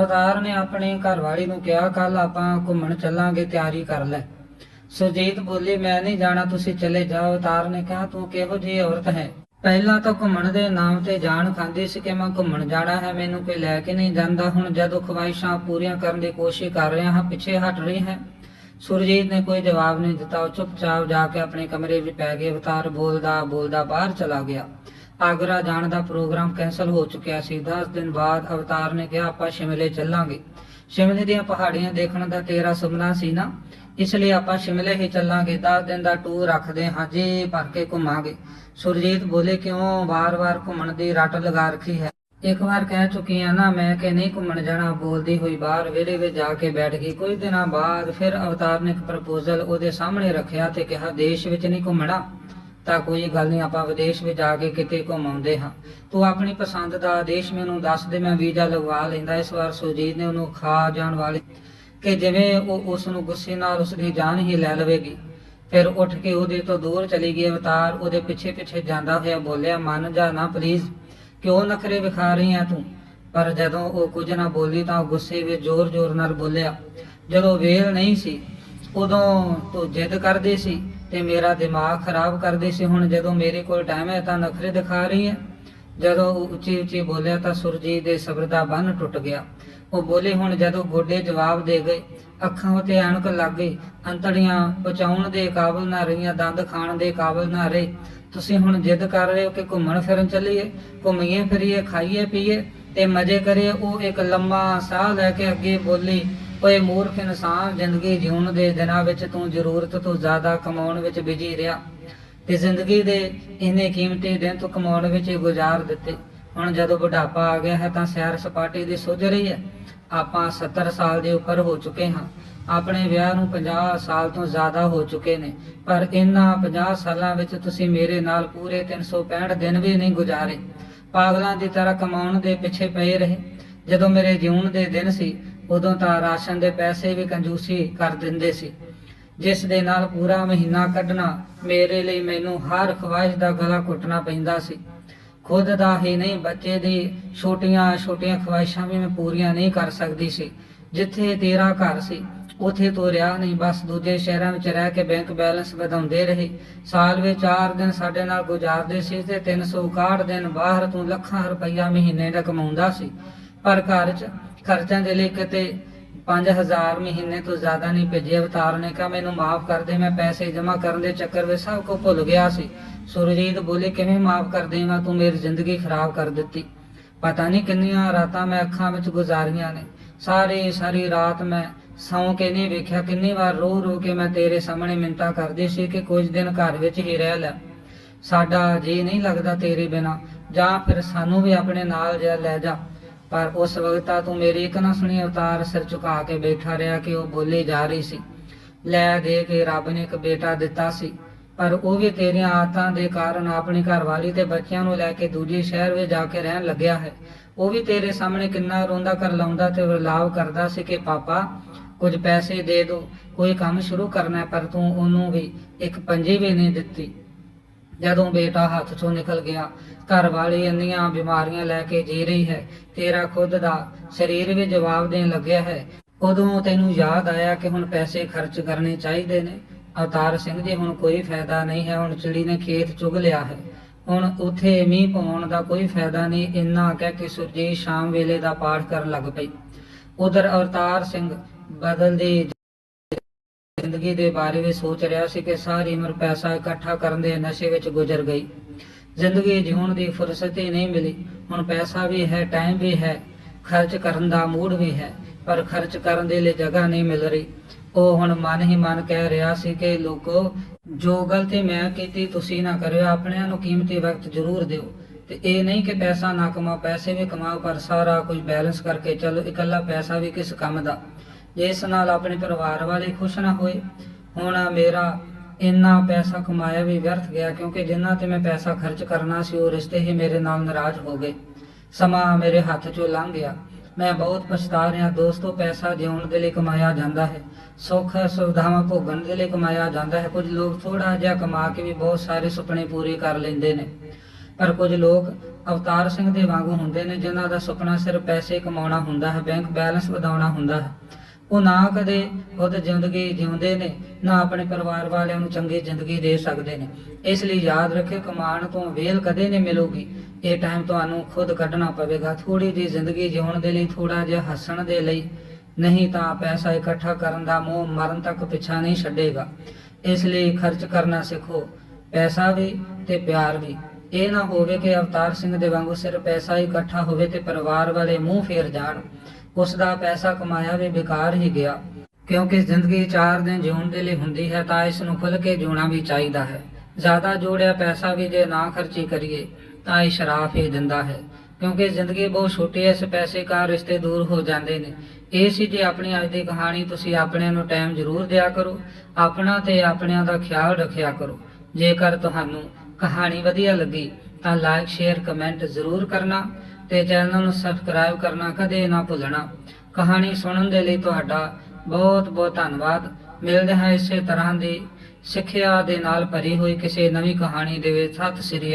ਅਵਤਾਰ ਨੇ ਆਪਣੀ ਘਰਵਾਲੀ ਨੂੰ ਕਿਹਾ ਕੱਲ ਆਪਾਂ ਘੁੰਮਣ ਚੱਲਾਂਗੇ, ਤਿਆਰੀ ਕਰ ਲੈ। ਸੁਰਜੀਤ ਬੋਲੀ, ਮੈਂ ਨਹੀਂ ਜਾਣਾ, ਤੁਸੀਂ ਚਲੇ ਜਾਓ। ਅਵਤਾਰ ਨੇ ਕਿਹਾ, ਤੂੰ ਕਿਹੋ ਜਿਹੀ ਔਰਤ ਹੈ? ਪਹਿਲਾਂ ਤਾਂ ਘੁੰਮਣ ਦੇ ਨਾਮ ਤੇ ਜਾਣ ਖਾਂਦੀ ਸੀ ਕਿ ਮੈਂ ਘੁੰਮਣ ਜਾਣਾ ਹੈ, ਮੈਨੂੰ ਕੋਈ ਲੈ ਕੇ ਨਹੀਂ ਜਾਂਦਾ। ਹੁਣ ਜਦੋਂ ਖਵਾਇਸ਼ਾਂ ਪੂਰੀਆਂ ਕਰਨ ਦੀ ਕੋਸ਼ਿਸ਼ ਕਰ ਰਿਹਾ ਹਾਂ, ਪਿੱਛੇ ਹਟ ਰਹੀ ਹੈ। ਸੁਰਜੀਤ ਨੇ ਕੋਈ ਜਵਾਬ ਨਹੀਂ ਦਿੱਤਾ। ਉਹ ਚੁੱਪਚਾਪ ਜਾ ਕੇ ਆਪਣੇ ਕਮਰੇ ਵਿੱਚ ਪੈ ਗਏ। ਅਵਤਾਰ ਬੋਲਦਾ ਬੋਲਦਾ ਬਾਹਰ ਚਲਾ ਗਿਆ। ਆਗਰਾ ਜਾਣ ਦਾ ਪ੍ਰੋਗਰਾਮ ਕੈਨਸਲ ਹੋ ਚੁੱਕਿਆ ਸੀ। 10 ਦਿਨ ਬਾਅਦ ਅਵਤਾਰ ਨੇ ਕਿਹਾ, ਆਪਾਂ ਸ਼ਿਮਲੇ ਚੱਲਾਂਗੇ। ਸ਼ਿਮਲੇ ਦੀਆਂ ਪਹਾੜੀਆਂ ਦੇਖਣ ਦਾ ਤੇਰਾ ਸੁਪਨਾ ਸੀ ਨਾ? ਇਸ ਲਈ ਆਪਾਂ ਸ਼ਿਮਲੇ ਹੀ ਚੱਲਾਂਗੇ। 10 ਦਿਨ ਦਾ ਟੂਰ ਰੱਖਦੇ ਹਾਂ ਜੀ ਭਰ ਕੇ ਘੁੰਮਾਂਗੇ। ਸੁਰਜੀਤ ਬੋਲੇ, ਕਿਉਂ ਵਾਰ-ਵਾਰ ਘੁੰਮਣ ਦੀ ਰੱਟ ਲਗਾ ਰੱਖੀ ਹੈ? ਇੱਕ ਵਾਰ ਕਹਿ ਚੁੱਕੀ ਆ ਨਾ, ਮੈਂ ਕਿ ਨਹੀਂ ਘੁੰਮਣ ਜਾਣਾ। ਬੋਲਦੀ ਹੋਈ ਬਾਹਰ ਵਿਹੜੇ ਵਿੱਚ ਜਾ ਕੇ ਬੈਠ ਗਈ। ਕੁਝ ਦਿਨਾਂ ਬਾਅਦ ਫਿਰ ਅਵਤਾਰ ਨੇ ਇੱਕ ਪ੍ਰਪੋਜ਼ਲ ਉਹਦੇ ਸਾਹਮਣੇ ਰੱਖਿਆ ਤੇ ਕਿਹਾ, ਦੇਸ਼ ਵਿੱਚ ਨਹੀਂ ਘੁੰਮਣਾ। ਤਾਂ ਕੋਈ ਗੱਲ ਨਹੀਂ, ਆਪਾਂ ਵਿਦੇਸ਼ ਵਿੱਚ ਜਾ ਕੇ ਕਿਤੇ ਘੁੰਮਾਉਂਦੇ ਹਾਂ। ਤੂੰ ਆਪਣੀ ਪਸੰਦ ਦਾ ਦੇਸ਼ ਮੈਨੂੰ ਦੱਸ ਦੇ, ਮੈਂ ਵੀਜ਼ਾ ਲਗਵਾ ਲੈਂਦਾ। ਇਸ ਵਾਰ ਸੁਰਜੀਤ ਨੇ ਉਹਨੂੰ ਖਾ ਜਾਣ ਵਾਲੀ ਕਿ ਜਿਵੇਂ ਉਹ ਉਸ ਨੂੰ ਗੁੱਸੇ ਨਾਲ ਉਸ ਦੀ ਜਾਨ ਹੀ ਲੈ ਲਵੇਗੀ। ਫਿਰ ਉੱਠ ਕੇ ਉਹਦੇ ਤੋਂ ਦੂਰ ਚਲੀ ਗਈ ਅਵਤਾਰ। ਉਹਦੇ ਪਿੱਛੇ ਪਿੱਛੇ ਜਾਂਦਾ ਹੋਇਆ ਬੋਲਿਆ, ਮੰਨ ਜਾ ਨਾ ਪਲੀਜ਼ ਕਿਉਂ ਨਖਰੇ ਵਿਖਾ ਰਹੀ ਆ ਤੂੰ? ਪਰ ਜਦੋਂ ਉਹ ਕੁਝ ਨਾ ਬੋਲੀ ਤਾਂ ਉਹ ਗੁੱਸੇ ਵਿੱਚ ਜ਼ੋਰ-ਜ਼ੋਰ ਨਾਲ ਬੋਲਿਆ, ਜਦੋਂ ਵੇਲ ਨਹੀਂ ਸੀ, ਉਦੋਂ ਤੂੰ ਜਿੱਦ ਕਰਦੇ ਸੀ ਤੇ ਮੇਰਾ ਦਿਮਾਗ ਖਰਾਬ ਕਰਦੀ ਸੀ। ਹੁਣ ਜਦੋਂ ਮੇਰੇ ਕੋਲ ਟਾਈਮ ਹੈ ਤਾਂ ਨਖਰੇ ਦਿਖਾ ਰਹੀ ਹੈ। ਜਦੋਂ ਉਹ ਉੱਚੀ ਉੱਚੀ ਬੋਲਿਆ ਤਾਂ ਸੁਰਜੀਤ ਦੇ ਸਬਰ ਦਾ ਬੰਨ ਟੁੱਟ ਗਿਆ। ਉਹ ਬੋਲੇ, ਹੁਣ ਜਦੋਂ ਗੋਡੇ ਜਵਾਬ ਦੇ ਗਏ, ਅੱਖਾਂ ਉਤੇ ਐਨਕ ਲੱਗ ਗਈ, ਅੰਤੜੀਆਂ ਬਚਾਉਣ ਦੇ ਕਾਬਲ ਨਾ ਰਹੀਆਂ, ਦੰਦ ਖਾਣ ਦੇ ਕਾਬਲ ਨਾ ਰਹੇ। ਤੁਸੀਂ ਹੁਣ ਜਿੱਦ ਕਰ ਰਹੇ ਹੋ ਕਿ ਘੁੰਮਣ ਫਿਰਨ ਚੱਲੀਏ, ਘੁੰਮੀਏ ਫਿਰੀਏ, ਖਾਈਏ ਪੀਏ ਤੇ ਮਜ਼ੇ ਕਰੀਏ। ਉਹ ਇੱਕ ਲੰਮਾ ਸਾਹ ਲੈ ਕੇ ਅੱਗੇ ਬੋਲੀ ਓਏ ਮੂਰਖ ਇਨਸਾਨ, ਜ਼ਿੰਦਗੀ ਜਿਉਣ ਦੇ ਦਿਨਾਂ ਵਿੱਚ ਤੂੰ ਜ਼ਰੂਰਤ ਤੋਂ ਜ਼ਿਆਦਾ ਕਮਾਉਣ ਵਿੱਚ ਬਿਜ਼ੀ ਰਿਹਾ। ਤੇ ਜ਼ਿੰਦਗੀ ਦੇ ਇੰਨੇ ਕੀਮਤੀ ਦਿਨ ਤੂੰ ਕਮਾਉਣ ਵਿੱਚ ਗੁਜ਼ਾਰ ਦਿੱਤੇ। ਹੁਣ ਜਦੋਂ ਬੁਢਾਪਾ ਆ ਗਿਆ ਹੈ ਤਾਂ ਸੈਰ ਸਪਾਟੇ ਦੀ ਸੁੱਝ ਰਹੀ ਹੈ। ਆਪਾਂ 70 ਸਾਲ ਦੇ ਉੱਪਰ ਹੋ ਚੁੱਕੇ ਹਾਂ। ਆਪਣੇ ਵਿਆਹ ਨੂੰ 50 ਸਾਲ ਤੋਂ ਜ਼ਿਆਦਾ ਹੋ ਚੁੱਕੇ ਨੇ। ਪਰ ਇਹਨਾਂ 50 ਸਾਲਾਂ ਵਿੱਚ ਤੁਸੀਂ ਮੇਰੇ ਨਾਲ ਪੂਰੇ 365 ਦਿਨ ਵੀ ਨਹੀਂ ਗੁਜ਼ਾਰੇ। ਪਾਗਲਾਂ ਦੀ ਤਰ੍ਹਾਂ ਕਮਾਉਣ ਦੇ ਪਿੱਛੇ ਪਏ ਰਹੇ। ਜਦੋਂ ਮੇਰੇ ਜਿਉਣ ਦੇ ਦਿਨ ਸੀ ਉਦੋਂ ਤਾਂ ਰਾਸ਼ਨ ਦੇ ਪੈਸੇ ਵੀ ਕੰਜੂਸੀ ਕਰ ਦਿੰਦੇ ਸੀ। ਜਿਸ ਦੇ ਨਾਲ ਪੂਰਾ ਮਹੀਨਾ ਕੱਢਣਾ ਮੇਰੇ ਲਈ ਮੈਨੂੰ ਹਰ ਖਵਾਇਸ਼ ਦਾ ਗਲਾ ਘੁੱਟਣਾ ਪੈਂਦਾ ਸੀ। ਖੁਦ ਦਾ ਹੀ ਨਹੀਂ, ਬੱਚੇ ਦੀ ਛੋਟੀਆਂ ਛੋਟੀਆਂ ਖਵਾਇਸ਼ਾਂ ਵੀ ਮੈਂ ਪੂਰੀਆਂ ਨਹੀਂ ਕਰ ਸਕਦੀ ਸੀ। ਜਿੱਥੇ ਤੇਰਾ ਘਰ ਸੀ, ਉਥੇ ਤੋਂ ਰਿਹਾ ਨਹੀਂ। ਬਸ ਦੂਜੇ ਸ਼ਹਿਰਾਂ ਵਿੱਚ ਰਹਿ ਕੇ ਬੈਂਕ ਬੈਲੈਂਸ ਵਧਾਉਂਦੇ ਰਹੇ। ਸਾਲ ਵਿੱਚ 4 ਦਿਨ ਸਾਡੇ ਨਾਲ ਗੁਜ਼ਾਰਦੇ ਸੀ ਤੇ 361 ਦਿਨ ਬਾਹਰ ਤੋਂ ਲੱਖਾਂ ਰੁਪਈਆ ਮਹੀਨੇ ਦਾ ਕਮਾਉਂਦਾ ਸੀ। ਪਰ ਘਰ 'ਚ ਖਰਚਾਂ ਦੇ ਲਈ ਕਿਤੇ 5000 ਮਹੀਨੇ ਤੋਂ ਜ਼ਿਆਦਾ ਨਹੀਂ ਭੇਜੇ। ਅਵਤਾਰ ਨੇ ਕਿਹਾ, ਮੈਨੂੰ ਮਾਫ ਕਰ ਦੇ, ਮੈਂ ਪੈਸੇ ਜਮ੍ਹਾਂ ਕਰਨ ਦੇ ਚੱਕਰ ਵਿੱਚ ਸਭ ਕੁਝ ਭੁੱਲ ਗਿਆ ਸੀ। ਸੁਰਜੀਤ ਬੋਲੇ, ਕਿਵੇਂ ਮਾਫ ਕਰ ਦੇਵਾਂ? ਤੂੰ ਮੇਰੀ ਜ਼ਿੰਦਗੀ ਖਰਾਬ ਕਰ ਦਿੱਤੀ। ਪਤਾ ਨਹੀਂ ਕਿੰਨੀਆਂ ਰਾਤਾਂ ਮੈਂ ਅੱਖਾਂ ਵਿੱਚ ਗੁਜ਼ਾਰੀਆਂ ਨੇ। ਸਾਰੀ ਸਾਰੀ ਰਾਤ ਮੈਂ ਸੌਂ ਕੇ ਨਹੀਂ ਵੇਖਿਆ। ਕਿੰਨੀ ਵਾਰ ਰੋ ਰੋ ਕੇ ਮੈਂ ਤੇਰੇ ਸਾਹਮਣੇ ਮਿੰਤਾ ਕਰਦੀ ਸੀ ਕਿ ਕੁਝ ਦਿਨ ਘਰ ਵਿੱਚ ਹੀ ਰਹਿ ਲੈ। ਸਾਡਾ ਜੀ ਨਹੀਂ ਲੱਗਦਾ ਤੇਰੇ ਬਿਨਾ। ਜਾਂ ਫਿਰ ਸਾਨੂੰ ਵੀ ਆਪਣੇ ਨਾਲ ਜਾ ਲੈ ਜਾ। ਪਰ ਉਸ ਵਕਤ ਤਾਂ ਤੂੰ ਮੇਰੀ ਇੱਕ ਨਾ ਸੁਣੀ ਅਵਤਾਰ ਸਿਰ ਝੁਕਾ ਕੇ ਬੈਠਾ ਰਿਹਾ ਕਿ ਉਹ ਬੋਲੀ ਜਾ ਰਹੀ ਸੀ। ਲੈ ਦੇ ਕੇ ਰੱਬ ਨੇ ਇੱਕ ਬੇਟਾ ਦਿੱਤਾ ਸੀ, ਪਰ ਉਹ ਵੀ ਤੇਰੀਆਂ ਆਦਤਾਂ ਦੇ ਕਾਰਨ ਆਪਣੀ ਘਰਵਾਲੀ ਤੇ ਬੱਚਿਆਂ ਨੂੰ ਲੈ ਕੇ ਦੂਜੇ ਸ਼ਹਿਰ ਵਿੱਚ ਜਾ ਕੇ ਰਹਿਣ ਲੱਗਿਆ ਹੈ। ਉਹ ਵੀ ਤੇਰੇ ਸਾਹਮਣੇ ਕਿੰਨਾ ਰੋਂਦਾ ਕਰ ਲਾਉਂਦਾ ਤੇ ਵਿਲਾਪ ਕਰਦਾ ਸੀ ਕਿ, ਪਾਪਾ, ਕੁਝ ਪੈਸੇ ਦੇ ਦਿਓ ਕੋਈ ਕੰਮ ਸ਼ੁਰੂ ਕਰਨਾ ਪਰ ਤੂੰ ਉਹਨੂੰ ਵੀ ਇੱਕ ਪੰਜੀ ਵੀ ਨਹੀਂ ਦਿੱਤੀ। ਜਦੋਂ ਬੇਟਾ ਹੱਥ ਚੋਂ ਨਿਕਲ ਗਿਆ, ਘਰ ਵਾਲੀ ਇੰਨੀਆਂ ਬਿਮਾਰੀਆਂ ਲੈ ਕੇ ਜੀ ਰਹੀ ਹੈ, ਤੇਰਾ ਖੁਦ ਦਾ ਸਰੀਰ ਵੀ ਜਵਾਬ ਦੇਣ ਲੱਗਿਆ ਹੈ। ਉਦੋਂ ਤੈਨੂੰ ਯਾਦ ਆਇਆ ਕਿ ਹੁਣ ਪੈਸੇ ਖਰਚ ਕਰਨੇ ਚਾਹੀਦੇ ਨੇ? ਅਵਤਾਰ ਸਿੰਘ ਜੀ, ਹੁਣ ਕੋਈ ਫਾਇਦਾ ਨਹੀਂ ਹੈ, ਹੁਣ ਚਿੜੀ ਨੇ ਖੇਤ ਚੁਗ ਲਿਆ ਹੈ। ਹੁਣ ਉਥੇ ਮੀਂਹ ਪਾਉਣ ਦਾ ਕੋਈ ਫਾਇਦਾ ਨਹੀਂ, ਇੰਨਾ ਕਹਿ ਕੇ ਸੁਰਜੀਤ ਸ਼ਾਮ ਵੇਲੇ ਦਾ ਪਾਠ ਕਰਨ ਲੱਗ ਪਈ। ਉਧਰ ਅਵਤਾਰ ਸਿੰਘ ਬਦਲਦੀ ਜ਼ਿੰਦਗੀ ਦੇ ਬਾਰੇ ਵੀ ਸੋਚ ਰਿਹਾ ਸੀ ਕਿ ਸਾਰੀ ਉਮਰ ਪੈਸਾ ਇਕੱਠਾ ਕਰਨ ਦੇ ਨਸ਼ੇ ਵਿੱਚ ਗੁਜ਼ਰ ਗਈ। ਜ਼ਿੰਦਗੀ ਜਿਉਣ ਦੀ ਫੁਰਸਤ ਹੀ ਨਹੀਂ ਮਿਲੀ। ਹੁਣ ਪੈਸਾ ਵੀ ਹੈ ਟਾਈਮ ਵੀ ਹੈ, ਖਰਚ ਕਰਨ ਦਾ ਮੂਡ ਵੀ ਹੈ, ਪਰ ਖਰਚ ਕਰਨ ਦੇ ਲਈ ਜਗ੍ਹਾ ਨਹੀਂ ਮਿਲ ਰਹੀ। ਉਹ ਹੁਣ ਮਨ ਹੀ ਮਨ ਕਹਿ ਰਿਹਾ ਸੀ ਕਿ ਲੋਕੋ, ਜੋ ਗਲਤੀ ਮੈਂ ਕੀਤੀ ਤੁਸੀਂ ਨਾ ਕਰਿਓ, ਆਪਣਿਆਂ ਨੂੰ ਕੀਮਤੀ ਵਕਤ ਜ਼ਰੂਰ ਦਿਓ। ਤੇ ਇਹ ਨਹੀਂ ਕਿ ਪੈਸਾ ਨਾ ਕਮਾਓ, ਪੈਸੇ ਵੀ ਕਮਾਓ, ਪਰ ਸਾਰਾ ਕੁਝ ਬੈਲੈਂਸ ਕਰਕੇ ਚੱਲੋ, ਇਕੱਲਾ ਪੈਸਾ ਵੀ ਕਿਸ ਕੰਮ ਦਾ? ਜਿਸ ਨਾਲ ਆਪਣੇ ਪਰਿਵਾਰ ਵਾਲੇ ਖੁਸ਼ ਨਾ ਹੋਏ, ਹੁਣ ਮੇਰਾ ਇੰਨਾ ਪੈਸਾ ਕਮਾਇਆ ਵੀ ਵਿਅਰਥ ਗਿਆ, ਕਿਉਂਕਿ ਜਿੰਨਾ ਤੇ ਮੈਂ ਪੈਸਾ ਖਰਚ ਕਰਨਾ ਸੀ, ਉਹ ਰਿਸ਼ਤੇ ਹੀ ਮੇਰੇ ਨਾਲ ਨਾਰਾਜ਼ ਹੋ ਗਏ। ਸਮਾਂ ਮੇਰੇ ਹੱਥ ਚੋਂ ਲੰਘ ਗਿਆ। ਮੈਂ ਬਹੁਤ ਪਛਤਾ ਰਿਹਾ, ਦੋਸਤੋ, ਪੈਸਾ ਜਿਉਣ ਦੇ ਲਈ ਕਮਾਇਆ ਜਾਂਦਾ ਹੈ। ਸੁੱਖ, ਸੁਵਿਧਾਵਾਂ ਭੋਗਣ ਦੇ ਲਈ ਕਮਾਇਆ ਜਾਂਦਾ ਹੈ। ਕੁਝ ਲੋਕ ਥੋੜਾ ਜਿਹਾ ਕਮਾ ਕੇ ਵੀ ਬਹੁਤ ਸਾਰੇ ਸੁਪਨੇ ਪੂਰੇ ਕਰ ਲੈਂਦੇ ਨੇ। ਪਰ ਕੁਝ ਲੋਕ ਅਵਤਾਰ ਸਿੰਘ ਦੇ ਵਾਂਗੂ ਹੁੰਦੇ ਨੇ, ਜਿਨ੍ਹਾਂ ਦਾ ਸੁਪਨਾ ਸਿਰਫ ਪੈਸੇ ਕਮਾਉਣਾ ਹੁੰਦਾ ਹੈ, ਬੈਂਕ ਬੈਲੈਂਸ ਵਧਾਉਣਾ ਹੁੰਦਾ ਹੈ। ਉਹ ਨਾ ਕਦੇ ਖੁਦ ਜ਼ਿੰਦਗੀ ਜਿਉਂਦੇ ਨੇ, ਨਾ ਆਪਣੇ ਪਰਿਵਾਰ ਵਾਲਿਆਂ ਨੂੰ ਚੰਗੀ ਜ਼ਿੰਦਗੀ ਦੇ ਸਕਦੇ ਨੇ। ਇਸ ਲਈ ਯਾਦ ਰੱਖਿਓ ਕਮਾਉਣ ਤੋਂ ਵੇਲ ਕਦੇ ਨਹੀਂ ਮਿਲੂਗੀ। ਇਹ ਟਾਈਮ ਤੁਹਾਨੂੰ ਖੁਦ ਕੱਢਣਾ ਪਵੇਗਾ। ਥੋੜੀ ਜਿਹੀ ਜ਼ਿੰਦਗੀ ਜਿਉਣ ਦੇ ਲਈ ਥੋੜਾ ਜਿਹਾ ਹੱਸਣ ਦੇ ਲਈ। ਨਹੀਂ ਤਾਂ ਪੈਸਾ ਇਕੱਠਾ ਕਰਨ ਦਾ ਮੋਹ ਮਰਨ ਤੱਕ ਪਿੱਛਾ ਨਹੀਂ ਛੱਡੇਗਾ। ਇਸ ਲਈ ਖਰਚ ਕਰਨਾ ਸਿੱਖੋ। ਪੈਸਾ ਵੀ ਤੇ ਪਿਆਰ ਵੀ। ਇਹ ਨਾ ਹੋਵੇ ਕਿ ਅਵਤਾਰ ਸਿੰਘ ਦੇ ਵਾਂਗੂ ਸਿਰਫ ਪੈਸਾ ਇਕੱਠਾ ਹੋਵੇ ਤੇ ਪਰਿਵਾਰ ਵਾਲੇ ਮੂੰਹ ਫੇਰ ਜਾਣ। ਉਸ ਦਾ ਪੈਸਾ ਕਮਾਇਆ ਵੀ ਬੇਕਾਰ ਹੀ ਗਿਆ। ਕਿਉਂਕਿ ਜ਼ਿੰਦਗੀ ਚਾਰ ਦਿਨ ਜਿਉਣ ਦੇ ਲਈ ਹੁੰਦੀ ਹੈ ਤਾਂ ਇਸ ਨੂੰ ਖੁੱਲ ਕੇ ਜਿਉਣਾ ਵੀ ਚਾਹੀਦਾ ਹੈ। ਜ਼ਿਆਦਾ ਜੋੜਿਆ ਪੈਸਾ ਵੀ ਜੇ ਨਾ ਖਰਚੀ ਕਰੀਏ, ਤਾਂ ਇਹ ਸ਼ਰਾਫ ਹੀ ਦਿੰਦਾ ਹੈ। ਕਿਉਂਕਿ ਜ਼ਿੰਦਗੀ ਬਹੁਤ ਛੋਟੀ ਹੈ, ਇਸ ਪੈਸੇ ਕਾ ਰਿਸ਼ਤੇ ਦੂਰ ਹੋ ਜਾਂਦੇ ਨੇ। ਇਹ ਸੀ ਜੇ ਆਪਣੀ ਅੱਜ ਦੀ ਕਹਾਣੀ ਤੁਸੀਂ ਆਪਣਿਆਂ ਨੂੰ ਟਾਈਮ ਜ਼ਰੂਰ ਦਿਆ ਕਰੋ। ਆਪਣਾ ਤੇ ਆਪਣਿਆਂ ਦਾ ਖਿਆਲ ਰੱਖਿਆ ਕਰੋ। ਜੇਕਰ ਤੁਹਾਨੂੰ ਕਹਾਣੀ ਵਧੀਆ ਲੱਗੀ, ਤਾਂ ਲਾਈਕ ਸ਼ੇਅਰ ਕਮੈਂਟ ਜ਼ਰੂਰ ਕਰਨਾ। ਤੇ ਚੈਨਲ ਨੂੰ ਸਬਸਕ੍ਰਾਈਬ ਕਰਨਾ ਕਦੇ ਨਾ ਭੁੱਲਣਾ। ਕਹਾਣੀ ਸੁਣਨ ਦੇ ਲਈ ਤੁਹਾਡਾ ਬਹੁਤ ਬਹੁਤ ਧੰਨਵਾਦ। ਮਿਲਦੇ ਹਾਂ ਇਸੇ ਤਰ੍ਹਾਂ ਦੀ ਸਿੱਖਿਆ ਦੇ ਨਾਲ ਭਰੀ ਹੋਈ ਕਿਸੇ ਨਵੀਂ ਕਹਾਣੀ ਦੇ ਵਿੱਚ। ਸਤਿ ਸ੍ਰੀ ਅਕਾਲ।